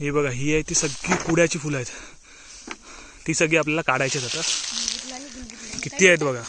ही बघा ही आहे ती सगळी कुड्याची फुलं आहेत. ती सगळी आपल्याला काढायची आहेत आता. किती आहेत बघा.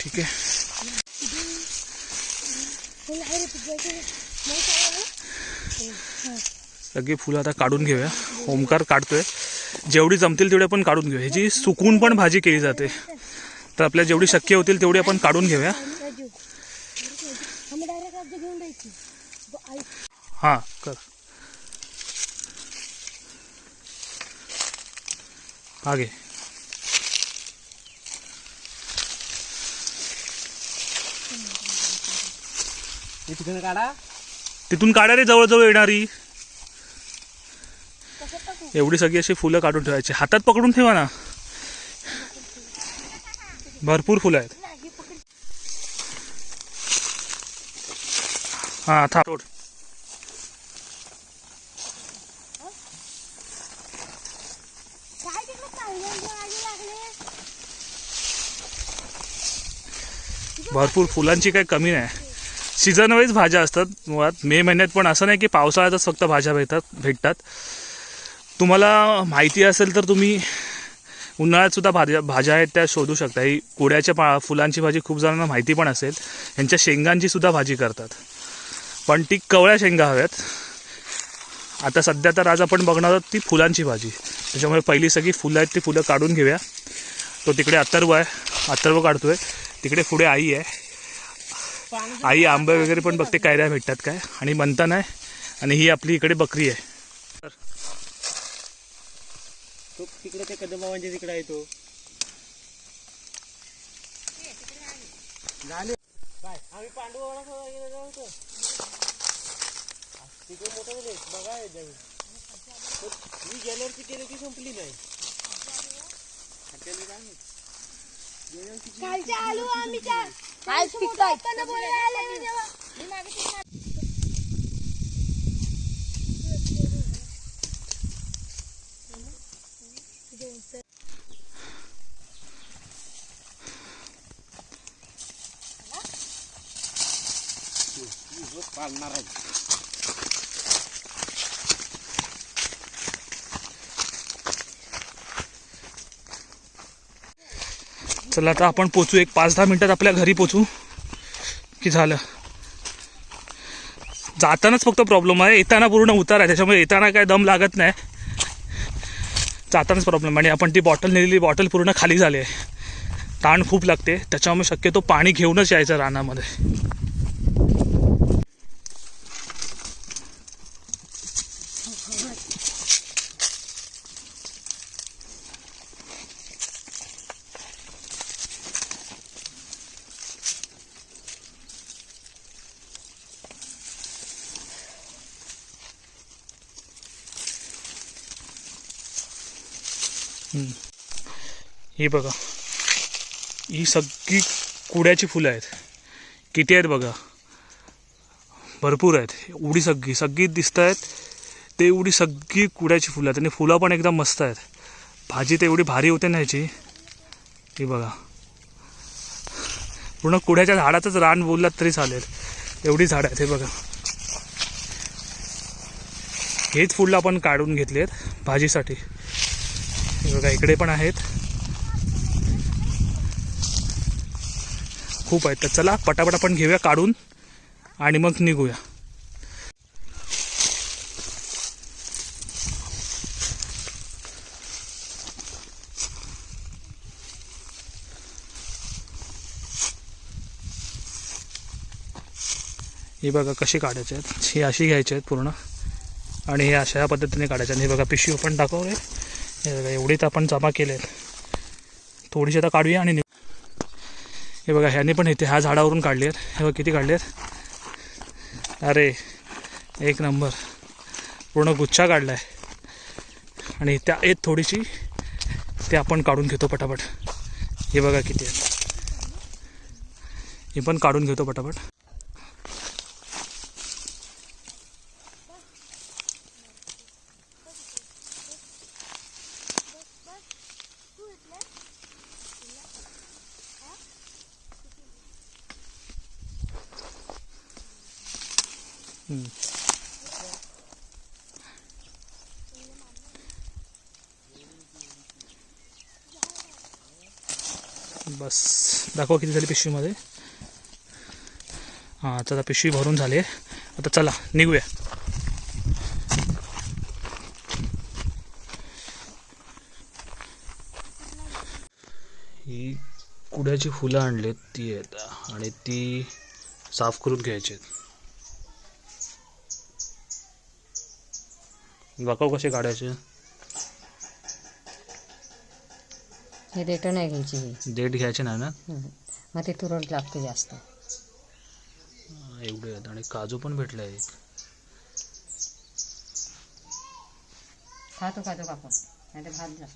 ठीक आहे. सगळी फुलं आता काढून घेऊया. ओमकार काढतोय. जेवढी जमतील तेवढी आपण काढून घेऊया. ह्याची सुकून पण भाजी केली जाते. तर आपल्याला जेवढी शक्य होतील तेवढी आपण काढून घेऊया. हां कर. हे तिकडे काढा. तिथून काढा रे जवळजवळ येणारी. एवढी सगळी अशी फुलं काढून ठेवायची. हातात पकडून ठेवा ना. भरपूर फुलं आहेत. हा थांब काय तिकडे चांगलं लागले भरपूर फुलांची काही कमी नाही. सीझन वाईज भाज्या असतात मुळात. मे महिन्यात पण असं नाही की पावसाळ्यातच फक्त भाज्या भेटतात भेटतात. तुम्हाला माहिती असेल तर तुम्ही उन्हाळ्यातसुद्धा भाज्या भाज्या आहेत त्या शोधू शकता. ही कोड्याच्या पा फुलांची भाजी खूप जणांना माहिती पण असेल. यांच्या शेंगांचीसुद्धा भाजी करतात. पण ती कवळ्या शेंगा हव्यात. आता सध्या तर आज आपण बघणार आहोत ती फुलांची भाजी. त्याच्यामुळे पहिली सगळी फुलं आहेत ती फुलं काढून घेऊया. तो तिकडे अथर्व आहे. अथर्व आहे तिकडे पुढे आई आहे. आई आंबे वगैरे पण बघते कायऱ्या भेटतात काय? आणि म्हणता नाही आणि ही आपली इकडे बकरी आहे. तो तिकडे ते कदमावांच्या म्हणजे तिकडे आहे तो. झाले काय आम्ही पांडुवाडा होतो. तिकडे मोठं बघा मी संपली नाही. काय कालच्या आलू आम्ही आज पाळणार आहे. चला आता आपण पोचू. एक पाच दहा मिनटात आपल्या घरी पोचू. की झालं? जातानाच फक्त प्रॉब्लेम आहे. येताना पूर्ण उतार आहे. त्याच्यामुळे येताना काय दम लागत नाही. जातानाच प्रॉब्लेम आणि आपण ती बॉटल नेलेली बॉटल पूर्ण खाली झाली आहे. ताण खूप लागते. त्याच्यामुळे शक्यतो पाणी घेऊनच यायचं रानामध्ये. ही बघा. ही सगळी कुड्याची फुलं आहेत. किती आहेत बघा? भरपूर आहेत. एवढी सगळी सगळी दिसत आहेत. ते एवढी सगळी कुड्याची फुलं आहेत. आणि फुलं पण एकदम मस्त आहेत. भाजी तर एवढी भारी होते ना ह्याची. ही बघा. पूर्ण कुड्याच्या झाडाचंच रान बोललात तरी चालेल. एवढी झाडं आहेत हे बघा. हेच फुलं आपण काढून घेतले आहेत भाजीसाठी. बघा इकडे पण आहेत. खूप आहेत. तर चला पटापट आपण घेऊया काढून आणि मग निघूया. ही बघा कशी काढायची आहेत. ही अशी घ्यायची आहेत पूर्ण. आणि हे अशा पद्धतीने काढायचे आणि हे बघा पिशवी पण टाकव रे हे बघा एवढीच आपण जमा केले आहेत थोडीशी आता काढूया आणि निघू. हे बघा ह्याने पण इथे ह्या झाडावरून काढले आहेत हे बघा किती काढले आहेत अरे एक नंबर. पूर्ण गुच्छा काढला आहे आणि त्या एक थोडीशी ते आपण काढून घेतो पटापट. हे बघा किती आहेत. हे पण काढून घेतो पटापट. बस. दाखवा किती झाली पिशवीमध्ये. हां आता पिशवी भरून झाली आहे. आता चला निघूया. ही कुड्याची फुलं आणलीत ती आहेत. आणि ती साफ करून घ्यायची आहेत. दाखव कसे काढायचे? हे देठ नाही घ्यायची ही. डेट घ्यायचे नाही ना. मग ते तुरट लागते जास्त. एवढे आहेत आणि काजू पण भेटला एक. खातो खातो कापून नाही तर भात जा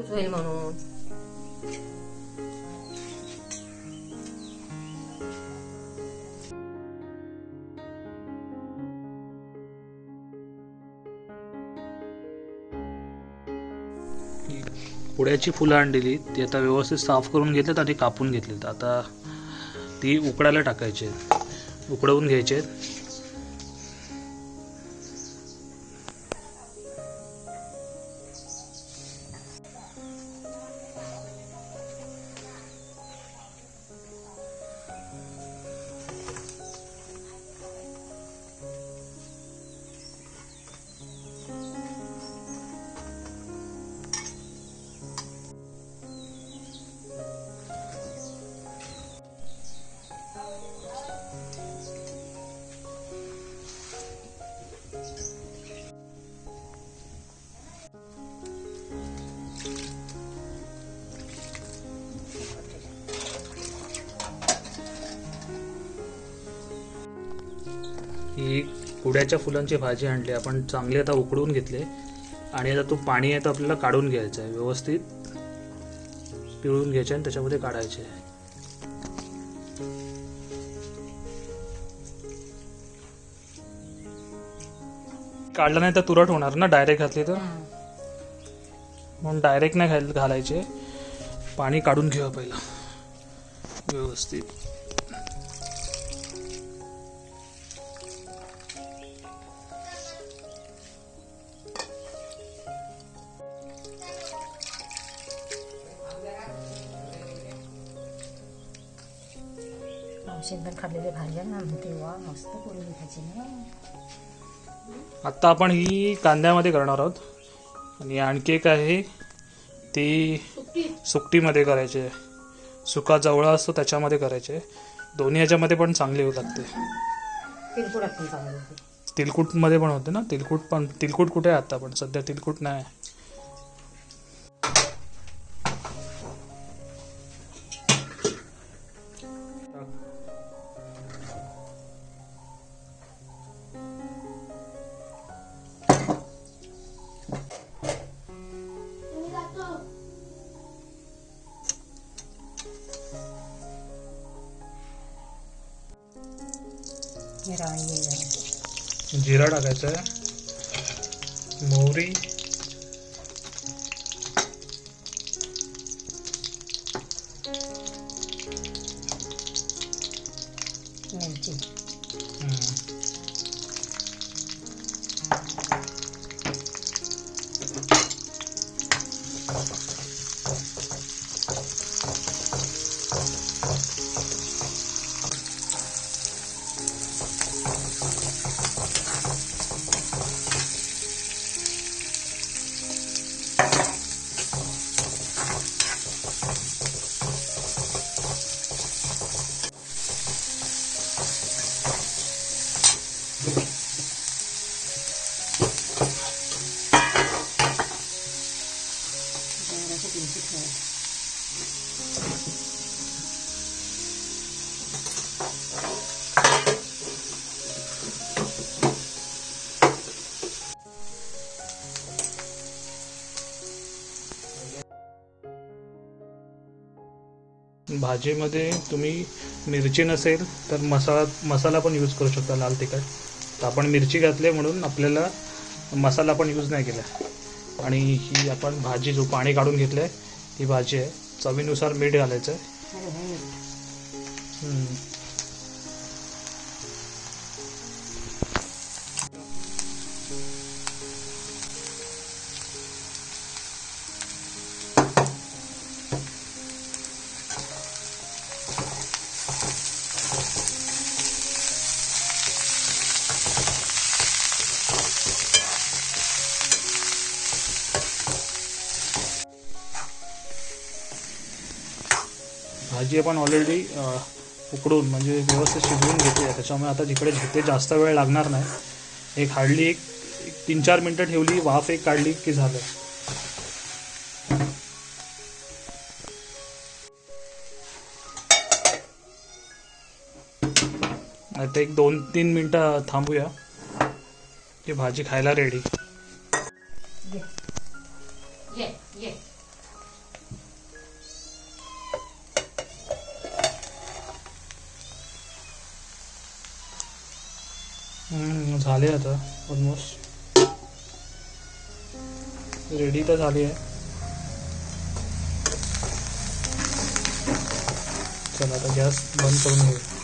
तूच होईल म्हणून पुड्याची फुलं आणलेली ती आता व्यवस्थित साफ करून घेतलेत आणि कापून घेतलेत. आता ती उकडायला टाकायची आहेत. उकडवून घ्यायचे आहेत. ही कुड्याच्या फुलांची भाजी आणली आपण चांगली आता उकडवून घेतले आणि आता तो पाणी आहे तर आपल्याला काढून घ्यायचं आहे. व्यवस्थित पिळून घ्यायचे आणि त्याच्यामध्ये काढायचे काढलं नाही तर तुरट होणार ना डायरेक्ट घातली तर? म्हणून डायरेक्ट नाही घाल घालायचे. पाणी काढून घेऊया पहिला. व्यवस्थित. खाल्लेले भाज्या ना. म्हणते वा मस्त ना. आत्ता आपण ही कांद्यामध्ये करणार आहोत. आणि आणखी एक आहे ती सुकटीमध्ये करायची आहे. सुका जवळा असतो त्याच्यामध्ये करायचे दोन्ही ह्याच्यामध्ये पण चांगली होऊ लागते. तिरपुडात पण चांगली होती. तिलकुटमध्ये पण होते ना. तिलकुट पण तिलकुट कुठे आहे आता पण? सध्या तिलकुट नाही. जिरा टाकायचं मोहरी. भाजीमध्ये तुम्ही मिरची नसेल तर मसाला मसाला पण यूज करू शकता लाल तिखट. तर आपण मिरची घातली म्हणून आपल्याला मसाला पण यूज नाही केला. आणि ही आपण भाजी जो पाणी काढून घेतलं आहे ही भाजी आहे. चवीनुसार मीठ घालायचं आहे भाजी आपण ऑलरेडी उकडून म्हणजे व्यवस्थित शिजवून घेतली आहे त्याच्यामुळे आता जिकडे जिथे जास्त वेळ लागणार नाही. एक हार्डली एक तीन चार मिनटं ठेवली वाफ एक काढली की झालं. आता एक दोन तीन मिनटं थांबूया. ती भाजी खायला रेडी झाले आता ऑलमोस्ट रेडी तर झाली आहे. चला आता गॅस बंद करून घेऊ